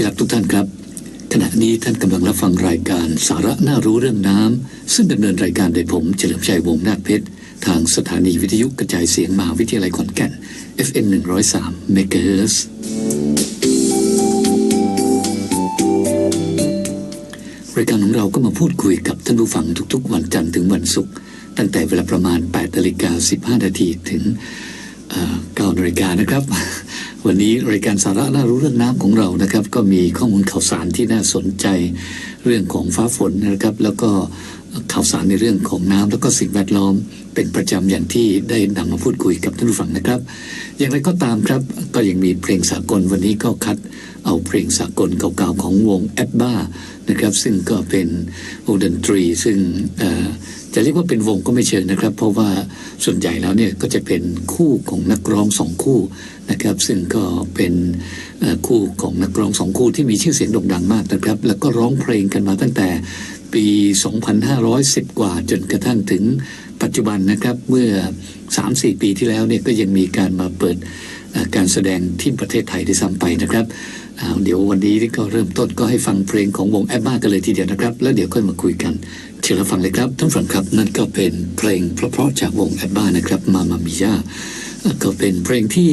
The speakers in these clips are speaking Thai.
ที่รักทุกท่านครับ ขณะนี้ท่านกำลังรับฟังรายการสาระน่ารู้เรื่องน้ำซึ่งดำเนินรายการโดยผมเฉลิมชัยวงศ์นาคเพชร ทางสถานีวิทยุกระจายเสียงมหาวิทยาลัยขอนแก่น FM 103 MHz รายการของเราก็มาพูดคุยกับท่านผู้ฟังทุกๆ วันจันทร์ถึงวันศุกร์ตั้งแต่เวลาประมาณ8นาฬิกา15นาทีถึง เอ่อ9นาฬิกานะครับ วันนี้รายการสาระน่ารู้เรื่องน้ำของเรานะครับ ก็มีข้อมูลข่าวสารที่น่าสนใจเรื่องของฟ้าฝนนะครับ แล้วก็ข่าวสารในเรื่องของน้ำแล้วก็สิ่งแวดล้อม เป็นประจำอย่างที่ได้นำมาพูดคุยกับท่านผู้ฟังนะครับ อย่างไรก็ตามครับ ก็ยังมีเพลงสากลวันนี้ก็คัดเอาเพลงสากลเก่าๆของวงแอดบ้านะครับ ซึ่งก็เป็นวงดนตรีซึ่งออ จะเรียกว่าเป็นวงก็ไม่เชิงนะครับ เพราะว่าส่วนใหญ่แล้วเนี่ยก็จะเป็นคู่ของนักร้องสองคู่นะครับ ซึ่งก็เป็นคู่ของนักร้องสองคู่ที่มีชื่อเสียงโด่งดังมากนะครับ แล้วก็ร้องเพลงกันมาตั้งแต่ปี 2510 กว่าจนกระทั่งถึงปัจจุบันนะครับเมื่อ 3-4 ปีที่แล้วเนี่ยก็ยังมีการมาเปิดการแสดงที่ประเทศไทยได้ซ้ำไปนะครับเดี๋ยววันนี้ก็เริ่มต้นก็ให้ฟังเพลงของวงแอปบ้ากันเลยทีเดียวนะครับ แล้วเดี๋ยวค่อยมาคุยกัน เชิญรับฟังเลยครับท่านฟังครับนั่นก็เป็นเพลงเพราะๆจากวงแอปบ้านะครับมามามิยาก็เป็นเพลงที่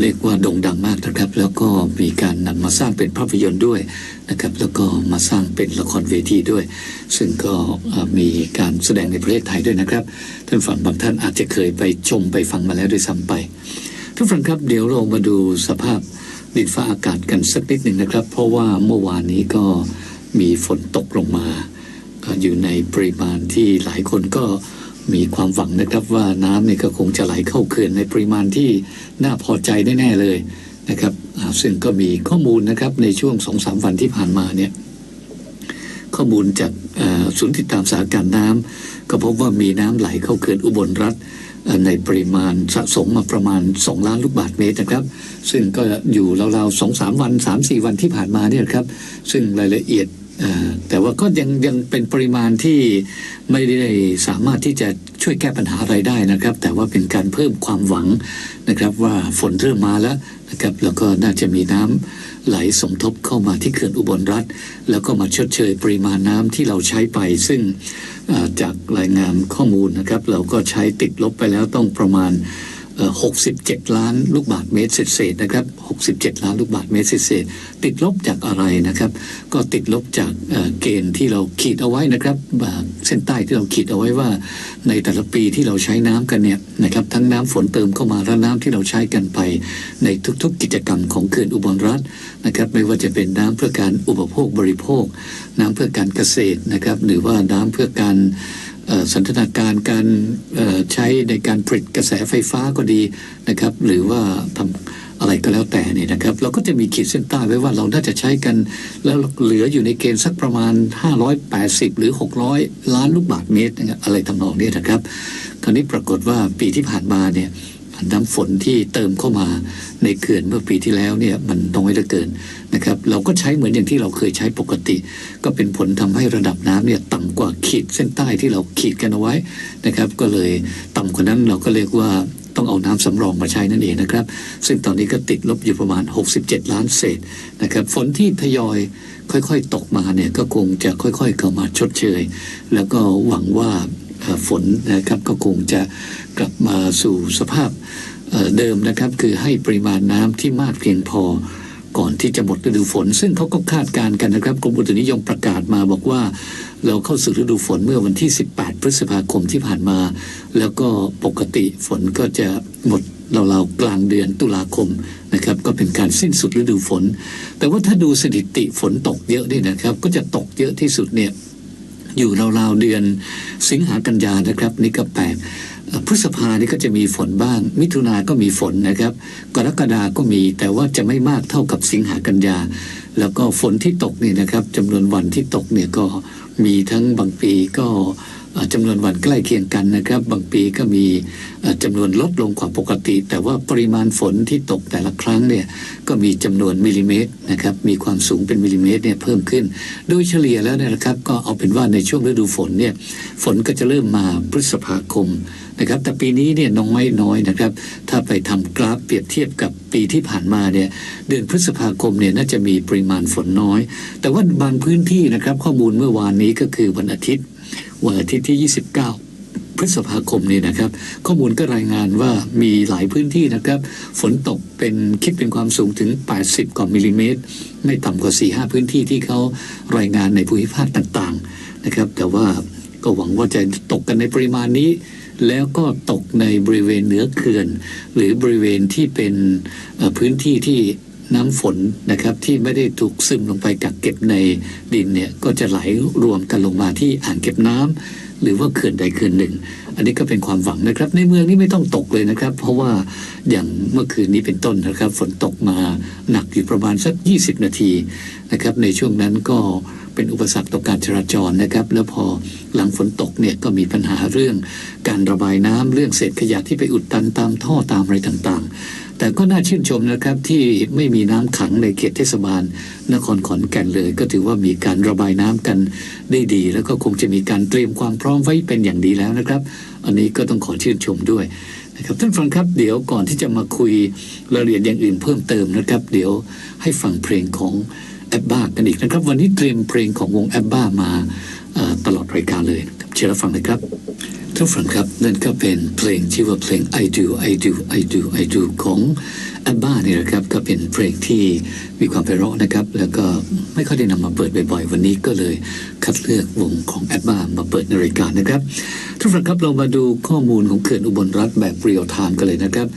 เรียกว่าโด่งดังมากนะครับ แล้วก็มีการนำมาสร้างเป็นภาพยนตร์ด้วยนะครับ แล้วก็มาสร้างเป็นละครเวทีด้วย ซึ่งก็มีการแสดงในประเทศไทยด้วยนะครับ ท่านฟังบางท่านอาจจะเคยไปชมไปฟังมาแล้วด้วยซ้ำไปท่านฟังครับเดี๋ยวเรามาดูสภาพดินฟ้าอากาศกันสักนิดหนึ่งนะครับ เพราะว่าเมื่อวานนี้ก็มีฝนตกลงมา อยู่ในปริมาณที่หลายคนก็มีความหวังนะครับว่าน้ำเนี่ยก็คงจะไหลเข้าเขื่อนในปริมาณที่น่าพอใจแน่ๆเลยนะครับซึ่งก็มีข้อมูลนะครับในช่วงสองสามวันที่ผ่านมาเนี่ยข้อมูลจากศูนย์ติดตามสถานการณ์น้ำก็พบว่ามีน้ำไหลเข้าเขื่อนอุบลรัฐในปริมาณสะสมมาประมาณ 2 ล้านลูกบาศก์เมตรนะครับ ซึ่งก็อยู่ราวๆสองสามวันสามสี่วันที่ผ่านมาเนี่ยครับ ซึ่งรายละเอียด แต่ว่าก็ยังยังเป็นปริมาณที่ไม่ได้สามารถที่จะช่วยแก้ปัญหาอะไรได้นะครับ แต่ว่าเป็นการเพิ่มความหวังนะครับว่าฝนเริ่มมาแล้วนะครับแล้วก็น่าจะมีน้ำไหลสมทบเข้ามาที่เขื่อนอุบลรัฐ แล้วก็มาชดเชยปริมาณน้ำที่เราใช้ไป ซึ่งจากรายงานข้อมูลนะครับ เราก็ใช้ติดลบไปแล้วต้องประมาณ 67 ล้านลูกบาศก์เมตรเศษๆนะครับ 67 ล้านลูกบาศก์เมตรเศษๆติดลบจากอะไรนะครับ ก็ติดลบจากเเกณฑ์ที่เราขีดเอาไว้นะครับเส้นใต้ที่เราขีดเอาไว้ว่า ในแต่ละปีที่เราใช้น้ำกันเนี่ยนะครับทั้งน้ำฝนเติมเข้ามาและน้ำที่เราใช้กันไป ในทุกๆ กิจกรรมของเขื่อนอุบลรัฐนะครับ ไม่ว่าจะเป็นน้ำเพื่อการอุปโภคบริโภค น้ำเพื่อการเกษตรนะครับ หรือว่าน้ำเพื่อการ สันทนาการการใช้ในการผลิตกระแสไฟฟ้าก็ดีนะครับ หรือว่าทำอะไรก็แล้วแต่นี่นะครับ เราก็จะมีขีดเส้นใต้ไว้ว่าเราน่าจะใช้กัน แล้วเหลืออยู่ในเกณฑ์สักประมาณ 580 หรือ 600 ล้านลูกบาศก์เมตรอะไรทำนองนี้นะครับ คราวนี้ปรากฏว่าปีที่ผ่านมาเนี่ยน้ำฝนที่เติมเข้ามาในเขื่อนเมื่อปีที่แล้วเนี่ยมันน้อยเหลือเกิน นะครับ เราก็ใช้เหมือนอย่างที่เราเคยใช้ปกติ ก็เป็นผลทำให้ระดับน้ำเนี่ยต่ำกว่าขีดเส้นใต้ที่เราขีดกันเอาไว้นะครับ ก็เลยต่ำกว่านั้นเราก็เรียกว่าต้องเอาน้ำสำรองมาใช้นั่นเองนะครับ ซึ่งตอนนี้ก็ติดลบอยู่ประมาณ 67 ล้านเศษนะครับฝนที่ทยอยค่อยๆ ตกมาเนี่ยก็คงจะค่อยๆเข้ามาชดเชย แล้วก็หวังว่าฝนนะครับก็คงจะกลับมาสู่สภาพเอ่อเดิมนะครับ คือให้ปริมาณน้ำที่มากเพียงพอ ก่อนที่จะหมดฤดูฝน ซึ่งเขาก็คาดการณ์กันนะครับกรมอุตุนิยมประกาศมาบอกว่า เราเข้าสู่ฤดูฝนเมื่อวันที่ 18 พฤษภาคมที่ผ่านมา แล้วก็ปกติฝนก็จะหมดเราๆกลางเดือนตุลาคมนะครับก็เป็นการสิ้นสุดฤดูฝน แต่ว่าถ้าดูสถิติฝนตกเยอะเนี่ยนะครับ ก็จะตกเยอะที่สุดเนี่ยอยู่ราวๆเดือนสิงหากันยานะครับนี่ก็แปลก พฤษภานี่ก็จะมีฝนบ้าง มิถุนาก็มีฝนนะครับ กรกฎาก็มีแต่ว่าจะไม่มากเท่ากับสิงหากันยา แล้วก็ฝนที่ตกนี่นะครับจำนวนวันที่ตกเนี่ยก็มีทั้งบางปีก็จำนวนวันใกล้เคียงกันนะครับ บางปีก็มีจำนวนลดลงกว่าปกติ แต่ว่าปริมาณฝนที่ตกแต่ละครั้งเนี่ยก็มีจำนวนมิลลิเมตรนะครับมีความสูงเป็นมิลลิเมตรเนี่ยเพิ่มขึ้น โดยเฉลี่ยแล้วเนี่ยนะครับ ก็เอาเป็นว่าในช่วงฤดูฝนเนี่ยฝนก็จะเริ่มมาพฤษภาคมนะครับแต่ปีนี้เนี่ยน้อยน้อยนะครับ ถ้าไปทำกราฟเปรียบเทียบกับปีที่ผ่านมาเนี่ยเดือนพฤษภาคมเนี่ยน่าจะมีปริมาณฝนน้อย แต่ว่าบางพื้นที่นะครับ ข้อมูลเมื่อวานนี้ก็คือวันอาทิตย์วันอาทิตย์ที่ 29พฤษภาคมนี้นะครับ ข้อมูลก็รายงานว่ามีหลายพื้นที่นะครับ ฝนตกเป็นคิดเป็นความสูงถึง 80 กว่ามิลลิเมตร ไม่ต่ำกว่า 4-5 พื้นที่ที่เขารายงานในภูมิภาคต่างๆนะครับ แต่ว่าก็หวังว่าจะตกกันในปริมาณนี้ แล้วก็ตกในบริเวณเหนือเขื่อน หรือบริเวณที่เป็นพื้นที่ที่ น้ำฝนนะครับที่ไม่ได้ถูกซึมลงไปกักเก็บในดินเนี่ยก็จะไหลรวมกันลงมาที่อ่างเก็บน้ำหรือว่าเขื่อนใดเขื่อนหนึ่ง อันนี้ก็เป็นความหวังนะครับ ในเมืองนี้ไม่ต้องตกเลยนะครับ เพราะว่าอย่างเมื่อคืนนี้เป็นต้นนะครับ ฝนตกมาหนักอยู่ประมาณสัก 20 นาทีนะครับในช่วงนั้นก็เป็นอุปสรรคต่อการจราจรนะครับ แล้วพอหลังฝนตกเนี่ยก็มีปัญหาเรื่องการระบายน้ำเรื่องเศษขยะที่ไปอุดตันตามท่อตามอะไรต่างๆ แต่ก็น่าชื่นชมนะครับที่ไม่มีน้ำขังในเขตเทศบาล นครขอนแก่นเลย ก็ถือว่ามีการระบายน้ำกันได้ดี แล้วก็คงจะมีการเตรียมความพร้อมไว้เป็นอย่างดีแล้วนะครับ อันนี้ก็ต้องขอชื่นชมด้วยนะครับท่านฟังครับเดี๋ยวก่อนที่จะมาคุยรายละเอียดอย่างอื่นเพิ่มเติมนะครับ เดี๋ยวให้ฟังเพลงของแอปบ้ากันอีกนะครับ วันนี้เตรียมเพลงของวงแอปบ้ามาตลอดรายการเลย ชิญรับฟังเลยครับท่านฟังครับนั่นก็เป็นเพลงชื่อว่าเพลง I do I do I do I do ของแอมบ้าเนี่ยนะครับก็เป็นเพลงที่มีความไพเราะนะครับ แล้วก็ไม่ค่อยได้นำมาเปิดบ่อยๆ วันนี้ก็เลยคัดเลือกวงของแอมบ้ามาเปิดในรายการนะครับท่านฟังครับเรามาดูข้อมูลของเขื่อนอุบลรัฐแบบเรียลไทม์กันเลยนะครับ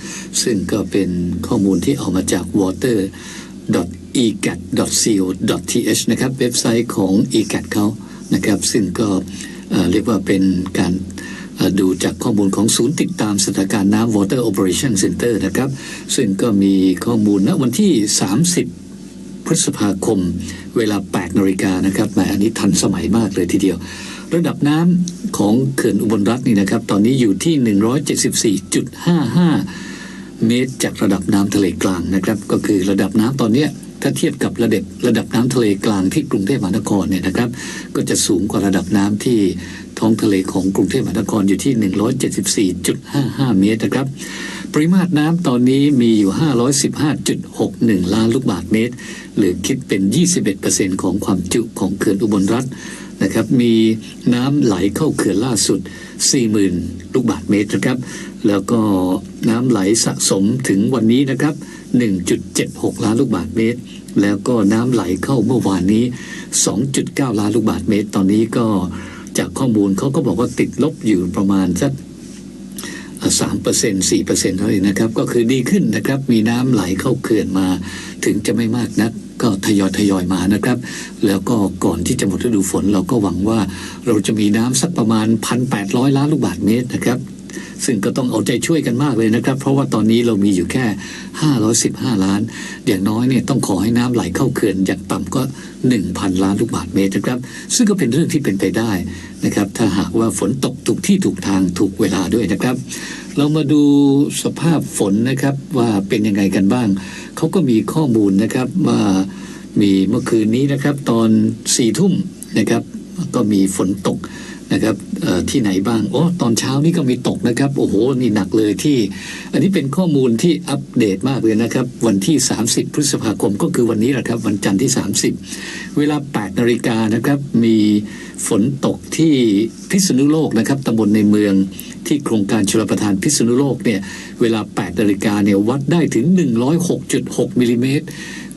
ซึ่งก็เป็นข้อมูลที่เอามาจาก water egat.co.th นะครับ เว็บไซต์ของ egat เขานะครับ ซึ่งก็ เรียกว่าเป็นการดูจากข้อมูลของศูนย์ติดตามสถานการณ์น้ำ Water Operation Center นะครับ ซึ่งก็มีข้อมูลณวันที่ 30 พฤษภาคม เวลา 8นาฬิกานะครับแหมอันนี้ทันสมัยมากเลยทีเดียว ระดับน้ำของเขื่อนอุบลรัฐนี่นะครับ ตอนนี้อยู่ที่ 174.55 เมตรจากระดับน้ำทะเลกลางนะครับ ก็คือระดับน้ำตอนเนี้ย ถ้าเทียบกับระดับระดับน้ำทะเลกลางที่กรุงเทพมหานครเนี่ยนะครับ ก็จะสูงกว่าระดับน้ำที่ท้องทะเลของกรุงเทพมหานครอยู่ที่ 174.55 เมตรนะครับ ปริมาตรน้ำตอนนี้มีอยู่ 515.61 ล้านลูกบาศก์เมตร หรือคิดเป็น 21%ของความจุของเขื่อนอุบลรัฐนะครับ มีน้ำไหลเข้าเขื่อนล่าสุด 40,000 ลูกบาศก์เมตรนะครับ แล้วก็น้ำไหลสะสมถึงวันนี้นะครับ 1.76 ล้านลูกบาศก์เมตร แล้วก็น้ำไหลเข้าเมื่อวานนี้ 2.9 ล้านลูกบาศก์เมตร ตอนนี้ก็จากข้อมูลเขาก็บอกว่าติดลบอยู่ประมาณสักสามเปอร์เซ็นสี่เปอร์เซ็นต์เท่านั้นนะครับ ก็คือดีขึ้นนะครับ มีน้ำไหลเข้าเขื่อนมา ถึงจะไม่มากนัก ก็ทยอยทยอยมานะครับ แล้วก็ก่อนที่จะหมดฤดูฝนเราก็หวังว่า เราจะมีน้ำสักประมาณพันแปดร้อยล้านลูกบาศก์เมตรนะครับ ซึ่งก็ต้องเอาใจช่วยกันมากเลยนะครับ เพราะว่าตอนนี้เรามีอยู่แค่ 515 ล้าน อย่างน้อยเนี่ยต้องขอให้น้ำไหลเข้าเขื่อนอย่างต่ำก็ 1,000 ล้านลูกบาศก์เมตรนะครับ ซึ่งก็เป็นเรื่องที่เป็นไปได้นะครับ ถ้าหากว่าฝนตกถูกที่ถูกทางถูกเวลาด้วยนะครับ เรามาดูสภาพฝนนะครับว่าเป็นยังไงกันบ้างเขาก็มีข้อมูลนะครับว่ามีเมื่อคืนนี้นะครับ ตอนสี่ทุ่มนะครับ ก็มีฝนตก นะครับที่ไหนบ้างโอ้ตอนเช้านี่ก็มีตกนะครับ โอ้โห นี่หนักเลยที่ อันนี้เป็นข้อมูลที่อัปเดตมากเลยนะครับ วันที่ 30 พฤษภาคมก็คือวันนี้แหละครับ วันจันทร์ที่ 30 เวลา 8 นาฬิกานะครับ มีฝนตกที่พิษณุโลกนะครับตำบลในเมืองที่โครงการชลประทานพิษณุโลกเนี่ย เวลา 8 นาฬิกาเนี่ยวัดได้ถึง 106.6มิลลิเมตร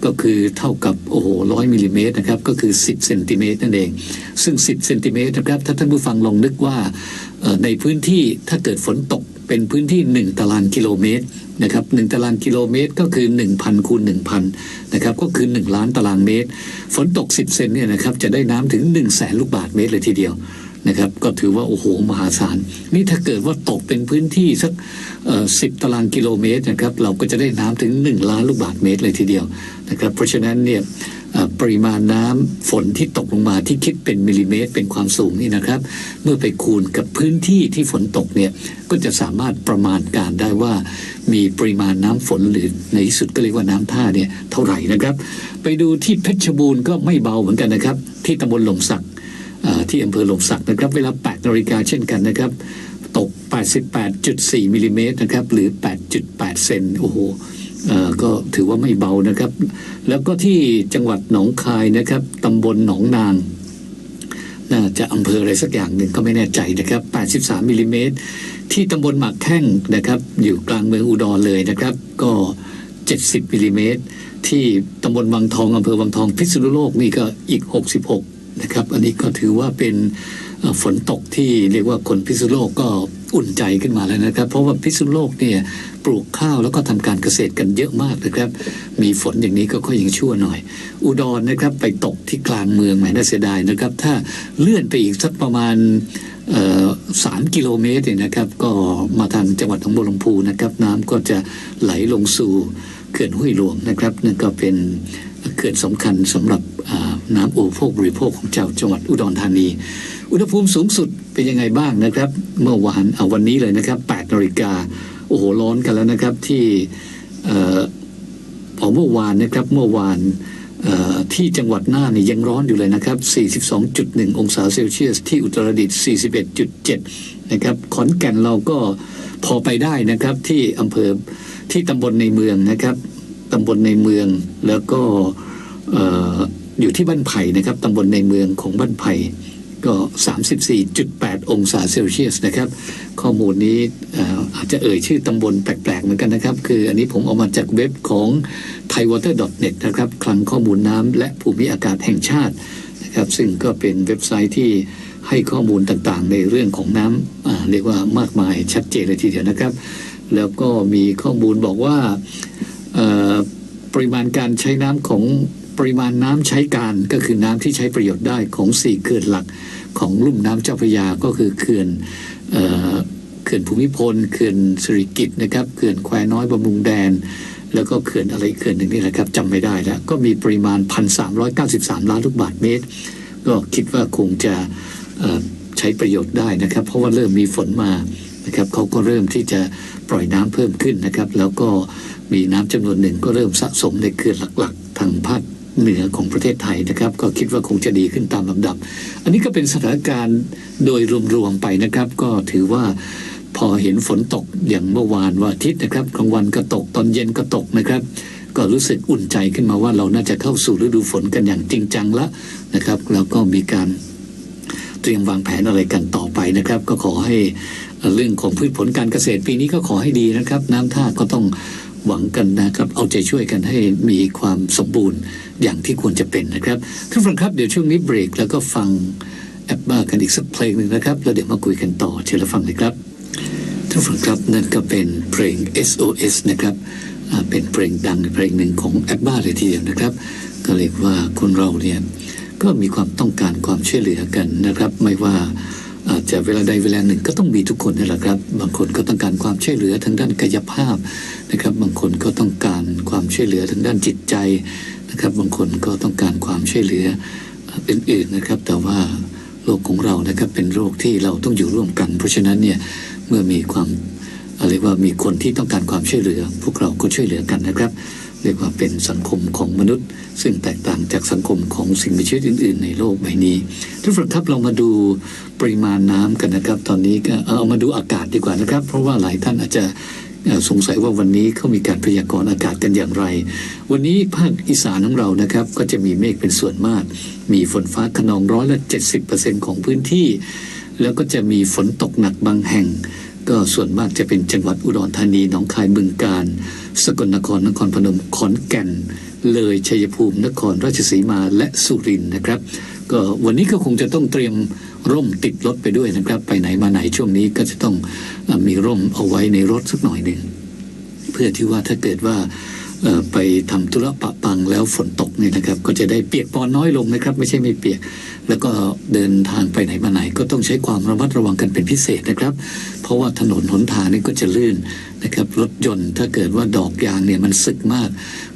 ก็คือเท่ากับโอ้โหร้อยมิลลิเมตรนะครับก็คือ 10เซนติเมตรนั่นเอง ซึ่ง 10เซนติเมตรนะครับถ้าท่านผู้ฟังลองนึกว่าในพื้นที่ถ้าเกิดฝนตกเป็นพื้นที่ 1 ตารางกิโลเมตรนะครับ1ตารางกิโลเมตรก็คือ 1,000คูณ1,000นะครับก็คือ 1 ล้านตารางเมตร ฝนตก 10 เซนเนี่ยนะครับจะได้น้ำถึง 1 0 0 0 0แสนลูกบาศก์เมตรเลยทีเดียว นะครับ ก็ถือว่าโอ้โหมหาศาลนี่ถ้าเกิดว่าตกเป็นพื้นที่สักสิบตารางกิโลเมตรนะครับ เราก็จะได้น้ำถึง 1 ล้านลูกบาศก์เมตรเลยทีเดียวนะครับ เพราะฉะนั้นเนี่ยปริมาณน้ำฝนที่ตกลงมาที่คิดเป็นมิลลิเมตร เป็นความสูงนี่นะครับ เมื่อไปคูณกับพื้นที่ที่ฝนตกเนี่ยก็จะสามารถประมาณการได้ว่า มีปริมาณน้ำฝนหรือในที่สุดก็เรียกว่าน้ำท่าเนี่ยเท่าไหร่นะครับ ไปดูที่เพชรบูรณ์ก็ไม่เบาเหมือนกันนะครับ ที่ตำบลหลมสัก ที่อำเภอหลมสักนะครับเวลา8นาฬิกาเช่นกันนะครับ ตก 88.4มิลลิเมตรนะครับหรือ 8.8 เซนโอ้โหก็ถือว่าไม่เบานะครับ แล้วก็ที่จังหวัดหนองคายนะครับตำบลหนองนางน่าจะอำเภออะไรสักอย่างหนึ่งก็ไม่แน่ใจนะครับ 83มิลลิเมตรที่ตำบลหมากแข้งนะครับ อยู่กลางเมืองอุดรเลยนะครับ ก็ 70มิลลิเมตรที่ตำบลวังทองอำเภอวังทองพิษณุโลกนี่ก็อีก 66 นะครับ อันนี้ก็ถือว่าเป็นฝนตกที่เรียกว่าคนพิษณุโลกก็อุ่นใจขึ้นมาแล้วนะครับ เพราะว่าพิษณุโลกเนี่ยปลูกข้าวแล้วก็ทำการเกษตรกันเยอะมากนะครับ มีฝนอย่างนี้ก็ค่อยยังชั่วหน่อย อุดรนะครับไปตกที่กลางเมืองแหมน่าเสียดายนะครับ ถ้าเลื่อนไปอีกสักประมาณสามกิโลเมตรเนี่ยนะครับ ก็มาทางจังหวัดหนองบัวลำพูนะครับ น้ำก็จะไหลลงสู่ เขื่อนห้วยหลวงนะครับนั่นก็เป็นเขื่อนสำคัญสำหรับน้ำอุปโภคบริโภคของเจ้าจังหวัดอุดรธานี อุณหภูมิสูงสุดเป็นยังไงบ้างนะครับ เมื่อวานเอาวันนี้เลยนะครับ8นาฬิกาโอ้โหร้อนกันแล้วนะครับที่เอ่อพอเมื่อวานนะครับเมื่อวานที่จังหวัดน่านนี่ยังร้อนอยู่เลยนะครับ 42.1 องศาเซลเซียส ที่อุตรดิตถ์41.7 นะครับ ขอนแก่นเราก็พอไปได้นะครับที่อำเภอ ที่ตำบลในเมืองนะครับตำบลในเมืองแล้วก็เอ่อยู่ที่บ้านไผ่นะครับตำบลในเมืองของบ้านไผ่ก็ 34.8 องศาเซลเซียสนะครับ ข้อมูลนี้อาจจะเอ่ยชื่อตำบลแปลกๆเหมือนกันนะครับ คืออันนี้ผมเอามาจากเว็บของ thaiwater.net นะครับคลังข้อมูลน้ำและภูมิอากาศแห่งชาตินะครับ ซึ่งก็เป็นเว็บไซต์ที่ให้ข้อมูลต่างๆ ในเรื่องของน้ำเรียกว่ามากมายชัดเจนเลยทีเดียวนะครับ แล้วก็มีข้อมูลบอกว่าปริมาณการใช้น้ำของปริมาณน้ำใช้การก็คือน้ำที่ใช้ประโยชน์ได้ของสี่เขื่อนหลักของลุ่มน้ำเจ้าพระยาก็คือเขื่อนเขื่อนภูมิพลเขื่อนสิริกิตนะครับเขื่อนแควน้อยบำรุงแดน แล้วก็เขื่อนอะไรเขื่อนหนึ่งนี่แหละครับจำไม่ได้แล้ว ก็มีปริมาณ 1,393 ล้านลูกบาศก์เมตร ก็คิดว่าคงจะใช้ประโยชน์ได้นะครับ เพราะว่าเริ่มมีฝนมานะครับเขาก็เริ่มที่จะ ปล่อยน้ำเพิ่มขึ้นนะครับ แล้วก็มีน้ำจำนวนหนึ่งก็เริ่มสะสมในเขื่อนหลักๆ ทางภาคเหนือของประเทศไทยนะครับ ก็คิดว่าคงจะดีขึ้นตามลำดับ อันนี้ก็เป็นสถานการณ์โดยรวมๆไปนะครับ ก็ถือว่าพอเห็นฝนตกอย่างเมื่อวานวันอาทิตย์นะครับกลางวันก็ตกตอนเย็นก็ตกนะครับ ก็รู้สึกอุ่นใจขึ้นมาว่าเราน่าจะเข้าสู่ฤดูฝนกันอย่างจริงจังแล้วนะครับ แล้วก็มีการเตรียมวางแผนอะไรกันต่อไปนะครับ ก็ขอให้ เรื่องของพืชผลการเกษตรปีนี้ก็ขอให้ดีนะครับ น้ำท่าก็ต้องหวังกันนะครับ เอาใจช่วยกันให้มีความสมบูรณ์อย่างที่ควรจะเป็นนะครับท่านผู้ฟังครับเดี๋ยวช่วงนี้เบรกแล้วก็ฟังแอปบ้ากันอีกสักเพลงหนึ่งนะครับแล้วเดี๋ยวมาคุยกันต่อเชิญรับฟังเลยครับท่านผู้ฟังครับนั่นก็เป็นเพลง SOS นะครับเป็นเพลงดังเพลงหนึ่งของแอปบ้าเลยทีเดียวนะครับ ก็เรียกว่าคนเราเนี่ยก็มีความต้องการความช่วยเหลือกันนะครับ ไม่ว่า อาจจะเวลาใดเวลาหนึ่งก็ต้องมีทุกคนนี่แหละครับ บางคนก็ต้องการความช่วยเหลือทางด้านกายภาพนะครับ บางคนก็ต้องการความช่วยเหลือทางด้านจิตใจนะครับ บางคนก็ต้องการความช่วยเหลืออื่นๆนะครับ แต่ว่าโลกของเรานะครับเป็นโรคที่เราต้องอยู่ร่วมกัน เพราะฉะนั้นเนี่ยเมื่อมีความอะไรว่ามีคนที่ต้องการความช่วยเหลือ พวกเราก็ช่วยเหลือกันนะครับ เรียกว่าเป็นสังคมของมนุษย์ ซึ่งแตกต่างจากสังคมของสิ่งมีชีวิตอื่น ๆ ในโลกใบนี้ทุกท่านครับเรามาดูปริมาณน้ำกันนะครับ ตอนนี้ก็เอามาดูอากาศดีกว่านะครับ เพราะว่าหลายท่านอาจจะสงสัยว่าวันนี้เขามีการพยากรณ์อากาศกันอย่างไร วันนี้ภาคอีสานของเรานะครับ ก็จะมีเมฆเป็นส่วนมาก มีฝนฟ้าขนองร้อยละ 70%ของพื้นที่ แล้วก็จะมีฝนตกหนักบางแห่ง ก็ส่วนมากจะเป็นจังหวัดอุดรธานีหนองคายบึงกาฬสกลนครนครพนมขอนแก่น เลยชัยภูมินครราชสีมาและสุรินทร์นะครับ ก็วันนี้ก็คงจะต้องเตรียมร่มติดรถไปด้วยนะครับ ไปไหนมาไหนช่วงนี้ก็จะต้องอมีร่มเอาไว้ในรถสักหน่อยหนึ่งเพื่อที่ว่าถ้าเกิดว่าไปทำธุระปะปังแล้วฝนตกเนี่ยนะครับ ก็จะได้เปียกปอนน้อยลงนะครับ ไม่ใช่ไม่เปียก แล้วก็เดินทางไปไหนมาไหนก็ต้องใช้ความระมัดระวังกันเป็นพิเศษนะครับ เพราะว่าถนนหนทางนี่ก็จะลื่นนะครับ รถยนต์ถ้าเกิดว่าดอกยางเนี่ยมันสึกมาก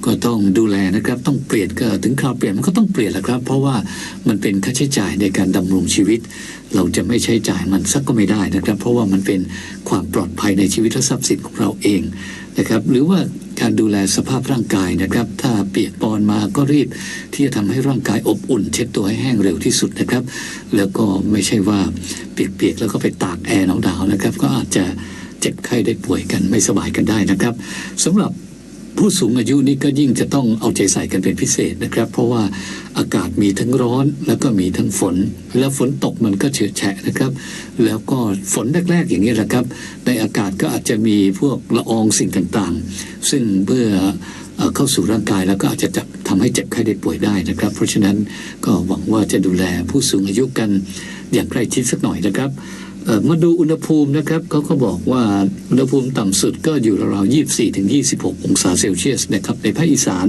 ก็ต้องดูแลนะครับ ต้องเปลี่ยนก็ถึงคราวเปลี่ยนมันก็ต้องเปลี่ยนแหละครับ เพราะว่ามันเป็นค่าใช้จ่ายในการดำรงชีวิต เราจะไม่ใช้จ่ายมันสักก็ไม่ได้นะครับ เพราะว่ามันเป็นความปลอดภัยในชีวิตและทรัพย์สินของเราเอง นะครับ หรือว่าการดูแลสภาพร่างกายนะครับ ถ้าเปียกปอนมาก็รีบที่จะทำให้ร่างกายอบอุ่น เช็ดตัวให้แห้งเร็วที่สุดนะครับ แล้วก็ไม่ใช่ว่าเปียกๆแล้วก็ไปตากแอร์หนาวๆนะครับ ก็อาจจะเจ็บไข้ได้ป่วยกันไม่สบายกันได้นะครับสำหรับ ผู้สูงอายุนี่ก็ยิ่งจะต้องเอาใจใส่กันเป็นพิเศษนะครับ เพราะว่าอากาศมีทั้งร้อนแล้วก็มีทั้งฝน แล้วฝนตกมันก็เฉือะแฉะนะครับ แล้วก็ฝนแรกๆอย่างนี้แหละครับ ในอากาศก็อาจจะมีพวกละอองสิ่งต่างๆ ซึ่งเมื่อเข้าสู่ร่างกายแล้วก็อาจจะจับทำให้เจ็บไข้ได้ป่วยได้นะครับ เพราะฉะนั้นก็หวังว่าจะดูแลผู้สูงอายุกันอย่างใกล้ชิดสักหน่อยนะครับ มาดูอุณหภูมินะครับเขาก็บอกว่าอุณหภูมิต่ำสุดก็อยู่ราวๆ24 ถึง 26 องศาเซลเซียสนะครับในภาคอีสาน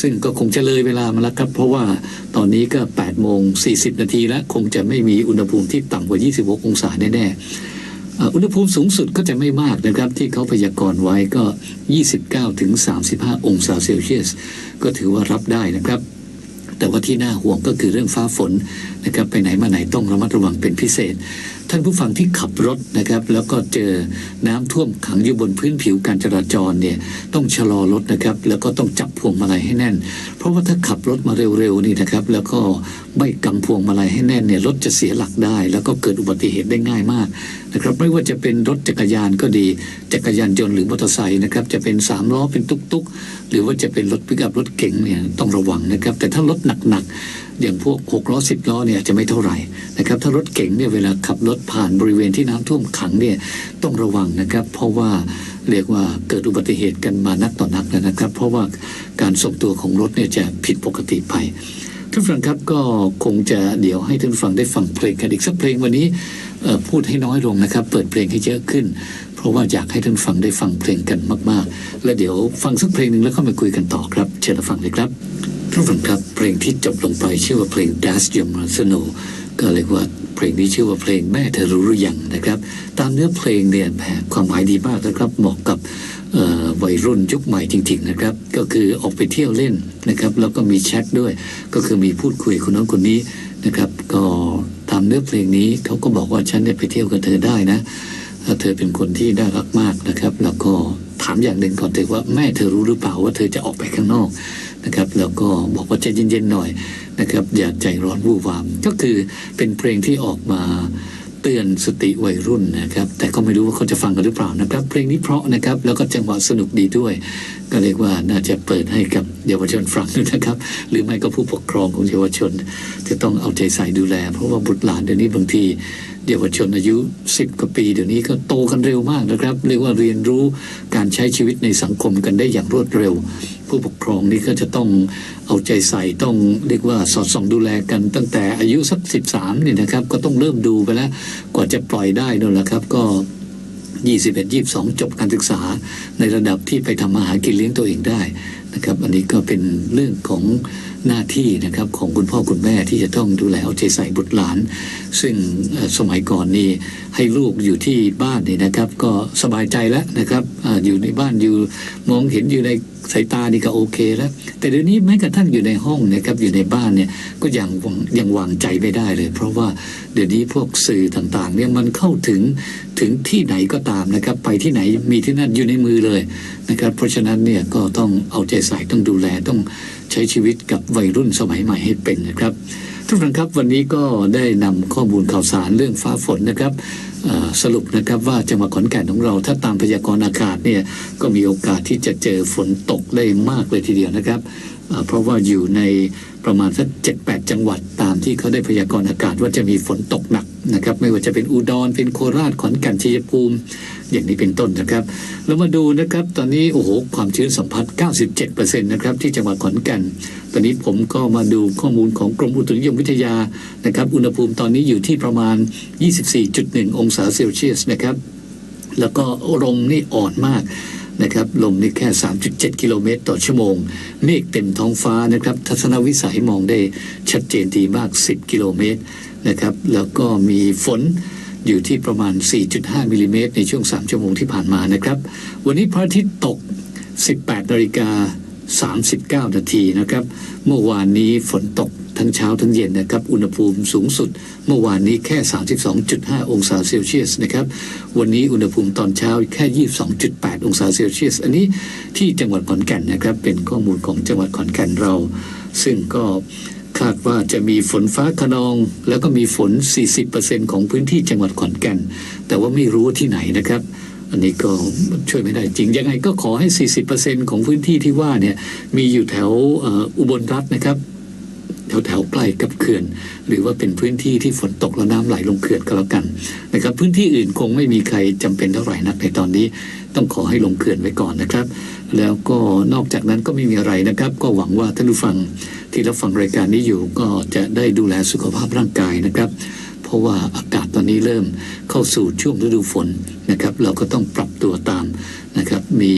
ซึ่งก็คงจะเลยเวลามาแล้วครับ เพราะว่าตอนนี้ก็8โมง 40 นาทีแล้ว คงจะไม่มีอุณหภูมิที่ต่ำกว่า 26 องศาแน่ๆ อุณหภูมิสูงสุดก็จะไม่มากนะครับ ที่เขาพยากรณ์ไว้ก็ 29 ถึง 35 องศาเซลเซียส ก็ถือว่ารับได้นะครับ แต่ว่าที่น่าห่วงก็คือเรื่องฟ้าฝนนะครับไปไหนมาไหนต้องระมัดระวังเป็นพิเศษ ท่านผู้ฟังที่ขับรถนะครับแล้วก็เจอน้ำท่วมขังอยู่บนพื้นผิวการจราจรเนี่ยต้องชะลอรถนะครับแล้วก็ต้องจับพวงมาลัยให้แน่น เพราะว่าถ้าขับรถมาเร็วๆนี่นะครับแล้วก็ไม่กำพวงมาลัยให้แน่นเนี่ยรถจะเสียหลักได้ แล้วก็เกิดอุบัติเหตุได้ง่ายมากนะครับ ไม่ว่าจะเป็นรถจักรยานก็ดี จักรยานยนต์หรือมอเตอร์ไซค์นะครับ จะเป็นสามล้อเป็นตุกๆ หรือว่าจะเป็นรถปิกอัพรถเก๋งเนี่ยต้องระวังนะครับ แต่ถ้ารถหนักๆ อย่างพวกหกล้อสิบล้อเนี่ยจะไม่เท่าไหร่นะครับ ถ้ารถเก๋งเนี่ยเวลาขับรถผ่านบริเวณที่น้ำท่วมขังเนี่ยต้องระวังนะครับ เพราะว่าเรียกว่าเกิดอุบัติเหตุกันมานักต่อนักแล้วนะครับ เพราะว่าการส่งตัวของรถเนี่ยจะผิดปกติไป ท่านฟังครับก็คงจะเดี๋ยวให้ท่านฟังได้ฟังเพลงกันอีกสักเพลงวันนี้พูดให้น้อยลงนะครับ เปิดเพลงให้เยอะขึ้น เพราะว่าอยากให้ท่านฟังได้ฟังเพลงกันมาก ๆ และเดี๋ยวฟังสักเพลงหนึ่งแล้วก็มาคุยกันต่อครับ เชิญฟังเลยครับท่านฟังครับเพลงที่จบลงไปชื่อว่าเพลง Das y o m a s n o ก็เรียกว่าเพลงนี้ชื่อว่าเพลงแม่เธอรู้หรือยังนะครับ ตามเนื้อเพลงเนี่ยแหมความหมายดีมากนะครับเหมาะกับ วัยรุ่นยุคใหม่จริง ๆ นะครับ ก็คือออกไปเที่ยวเล่นนะครับ แล้วก็มีแชทด้วย ก็คือมีพูดคุยคนนั้นคนนี้นะครับ ก็ตามเนื้อเพลงนี้เขาก็บอกว่าฉันเนี่ยไปเที่ยวกับเธอได้นะถ้าเธอเป็นคนที่น่ารักมากนะครับ แล้วก็ถามอย่างหนึ่งก่อนเถอว่าแม่เธอรู้หรือเปล่าว่าเธอจะออกไปข้างนอกนะครับ แล้วก็บอกว่าใจเย็นๆหน่อยนะครับ อย่าใจร้อนวู่วาม ก็คือเป็นเพลงที่ออกมา เตือนสติวัยรุ่นนะครับ แต่ก็ไม่รู้ว่าเขาจะฟังกันหรือเปล่านะครับ เพลงนี้เพราะนะครับ แล้วก็จังหวะสนุกดีด้วย ก็เรียกว่าน่าจะเปิดให้กับเยาวชนฟังนะครับ หรือไม่ก็ผู้ปกครองของเยาวชน จะต้องเอาใจใส่ดูแล เพราะว่าบุตรหลานเดี๋ยวนี้บางทีเยาวชนอายุ 10กว่าปีเดี๋ยวนี้ก็โตกันเร็วมากนะครับ เรียกว่าเรียนรู้การใช้ชีวิตในสังคมกันได้อย่างรวดเร็ว ผู้ปกครองนี่ก็จะต้องเอาใจใส่ต้องเรียกว่าสอดส่องดูแลกันตั้งแต่อายุสักสิบสามนี่นะครับ ก็ต้องเริ่มดูไปแล้วกว่าจะปล่อยได้นั่นแหละครับ ก็ 21 22 จบการศึกษา ในระดับที่ไปทำมาหากินเลี้ยงตัวเองได้นะครับ อันนี้ก็เป็นเรื่องของ หน้าที่นะครับของคุณพ่อคุณแม่ที่จะต้องดูแลเอาใจใส่บุตรหลาน ซึ่งสมัยก่อนนี่ให้ลูกอยู่ที่บ้านนี่นะครับ ก็สบายใจแล้วนะครับอยู่ในบ้านอยู่มองเห็นอยู่ในสายตานี่ก็โอเคแล้ว แต่เดี๋ยวนี้แม้กระทั่งอยู่ในห้องนะครับอยู่ในบ้านเนี่ยก็ยังยังวางใจไม่ได้เลย เพราะว่าเดี๋ยวนี้พวกสื่อต่างๆเนี่ยมันเข้าถึงถึงที่ไหนก็ตามนะครับ ไปที่ไหนมีที่นั่นอยู่ในมือเลยนะครับ เพราะฉะนั้นเนี่ยก็ต้องเอาใจใส่ต้องดูแลต้อง ใช้ชีวิตกับวัยรุ่นสมัยใหม่ให้เป็นนะครับทุกท่านครับวันนี้ก็ได้นำข้อมูลข่าวสารเรื่องฟ้าฝนนะครับสรุปนะครับว่าจังหวัดขอนแก่นของเรา ถ้าตามพยากรณ์อากาศเนี่ยก็มีโอกาสที่จะเจอฝนตกได้มากเลยทีเดียวนะครับเพราะว่าอยู่ในประมาณสักเจ็ดแปดจังหวัดตามที่เขาได้พยากรณ์อากาศว่าจะมีฝนตกหนัก นะครับไม่ว่าจะเป็นอุดรเป็นโคราชขอนแก่นชัยภูมิ อย่างนี้เป็นต้นนะครับ แล้วมาดูนะครับ ตอนนี้โอ้โหความชื้นสัมผัส 97%นะครับที่จังหวัดขอนแก่น ตอนนี้ผมก็มาดูข้อมูลของกรมอุตุนิยมวิทยานะครับ อุณหภูมิตอนนี้อยู่ที่ประมาณ 24.1 องศาเซลเซียสนะครับ แล้วก็ลมนี่อ่อนมาก นะครับลมนี่แค่ 3.7 กิโลเมตรต่อชั่วโมง เมฆเต็มท้องฟ้านะครับ ทัศนวิสัยมองได้ชัดเจนดีมาก 10 กิโลเมตรนะครับ แล้วก็มีฝนอยู่ที่ประมาณ 4.5มิลลิเมตรในช่วง 3 ชั่วโมงที่ผ่านมานะครับ วันนี้พระอาทิตย์ตก 18นาฬิกา39 นาทีนะครับ เมื่อวานนี้ฝนตก ทั้งเช้าทั้งเย็นนะครับ อุณหภูมิสูงสุด เมื่อวานนี้แค่ 32.5 องศาเซลเซียสนะครับ วันนี้อุณหภูมิตอนเช้าแค่ 22.8 องศาเซลเซียส อันนี้ที่จังหวัดขอนแก่นนะครับ เป็นข้อมูลของจังหวัดขอนแก่นเรา ซึ่งก็คาดว่าจะมีฝนฟ้าขนอง แล้วก็มีฝน 40%ของพื้นที่จังหวัดขอนแก่น แต่ว่าไม่รู้ที่ไหนนะครับอันนี้ก็ช่วยไม่ได้จริง ยังไงก็ขอให้ 40%ของพื้นที่ที่ว่าเนี่ย มีอยู่แถวอุบลรัฐนะครับ แถวแถวๆใกล้กับเขื่อน หรือว่าเป็นพื้นที่ที่ฝนตกแล้วน้ำไหลลงเขื่อนก็แล้วกันนะครับพื้นที่อื่นคงไม่มีใครจำเป็นเท่าไหร่นักในตอนนี้ ต้องขอให้ลงเขื่อนไว้ก่อนนะครับ แล้วก็นอกจากนั้นก็ไม่มีอะไรนะครับ ก็หวังว่าท่านผู้ฟังที่รับฟังรายการนี้อยู่ก็จะได้ดูแลสุขภาพร่างกายนะครับ ราะว่าอากาศตอนนี้เริ่มเข้าสู่ช่วงฤดูฝนนะครับ เราก็ต้องปรับตัวตามนะครับ มี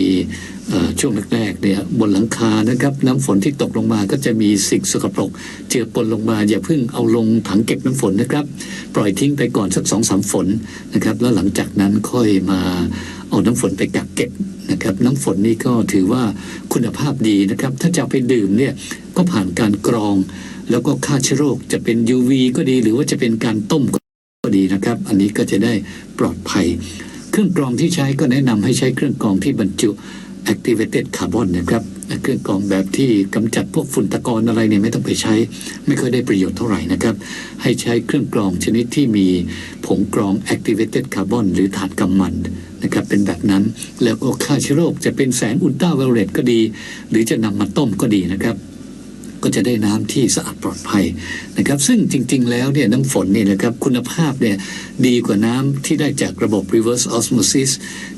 ช่วงแรกๆเนี่ยบนหลังคานะครับน้ำฝนที่ตกลงมาก็จะมีสิ่งสกปรก เจือปนลงมาอย่าเพิ่งเอาลงถังเก็บน้ำฝนนะครับ ปล่อยทิ้งไปก่อนสักสองสามฝนนะครับ แล้วหลังจากนั้นค่อยมาเอาน้ำฝนไปกักเก็บนะครับน้ำฝนนี่ก็ถือว่าคุณภาพดีนะครับ ถ้าจะไปดื่มเนี่ยก็ผ่านการกรอง แล้วก็ฆ่าเชื้อโรคจะเป็น UV ก็ดีหรือว่าจะเป็นการต้มก็ดีนะครับ อันนี้ก็จะได้ปลอดภัย เครื่องกรองที่ใช้ก็แนะนำให้ใช้เครื่องกรองที่บรรจุ activated carbon นะครับเครื่องกรองแบบที่กำจัดพวกฝุ่นตะกอนอะไรเนี่ยไม่ต้องไปใช้ ไม่ค่อยได้ประโยชน์เท่าไหร่นะครับ ให้ใช้เครื่องกรองชนิดที่มีผงกรอง activated carbon หรือถ่านกำมันนะครับเป็นแบบนั้นแล้วก็ฆ่าเชื้อโรคจะเป็นแสงอุลตราไวโอเลตก็ดี หรือจะนำมาต้มก็ดีนะครับ ก็จะได้น้ำที่สะอาดปลอดภัยนะครับ ซึ่งจริง ๆ แล้วเนี่ยน้ำฝนเนี่ยนะครับคุณภาพเนี่ยดีกว่าน้ำที่ได้จากระบบ reverse osmosis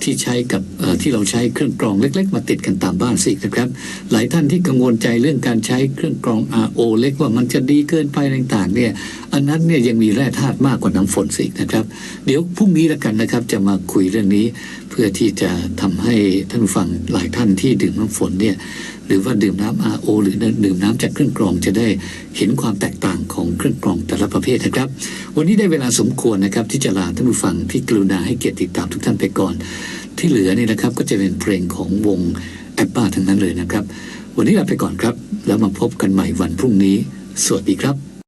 ที่ใช้กับที่เราใช้เครื่องกรองเล็ก ๆ มาติดกันตามบ้านสินะครับ หลายท่านที่กังวลใจเรื่องการใช้เครื่องกรอง RO เล็กว่ามันจะดีเกินไปต่างๆเนี่ยอันนั้นเนี่ยยังมีแร่ธาตุมากกว่าน้ำฝนสินะครับ เดี๋ยวพรุ่งนี้ละกันนะครับจะมาคุยเรื่องนี้ เพื่อที่จะทำให้ท่านฟังหลายท่านที่ดื่มน้ำฝนเนี่ยหรือว่าดื่มน้ำ RO หรือดื่มน้ำจากเครื่องกรองจะได้เห็นความแตกต่างของเครื่องกรองแต่ละประเภทนะครับ วันนี้ได้เวลาสมควรนะครับ ที่จะลาท่านผู้ฟังที่กรุณาให้เกียรติติดตามทุกท่านไปก่อน ที่เหลือนี่นะครับก็จะเป็นเพลงของวงแอปป้าทั้งนั้นเลยนะครับ วันนี้ลาไปก่อนครับ แล้วมาพบกันใหม่วันพรุ่งนี้ สวัสดีครับ